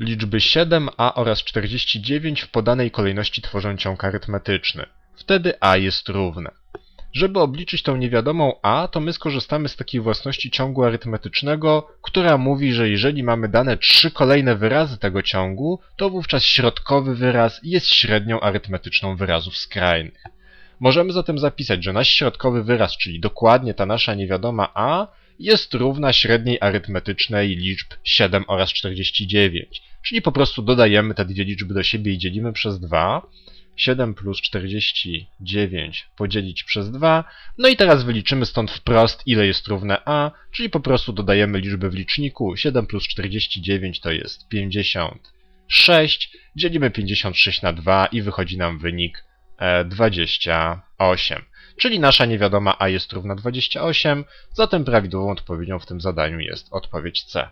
Liczby 7a oraz 49 w podanej kolejności tworzą ciąg arytmetyczny. Wtedy a jest równe. Żeby obliczyć tą niewiadomą a, to my skorzystamy z takiej własności ciągu arytmetycznego, która mówi, że jeżeli mamy dane trzy kolejne wyrazy tego ciągu, to wówczas środkowy wyraz jest średnią arytmetyczną wyrazów skrajnych. Możemy zatem zapisać, że nasz środkowy wyraz, czyli dokładnie ta nasza niewiadoma a, jest równa średniej arytmetycznej liczb 7 oraz 49. Czyli po prostu dodajemy te dwie liczby do siebie i dzielimy przez 2. 7 plus 49 podzielić przez 2. No i teraz wyliczymy stąd wprost, ile jest równe a, czyli po prostu dodajemy liczby w liczniku. 7 plus 49 to jest 56. Dzielimy 56 na 2 i wychodzi nam wynik e, 28. Czyli nasza niewiadoma a jest równa 28, zatem prawidłową odpowiedzią w tym zadaniu jest odpowiedź C.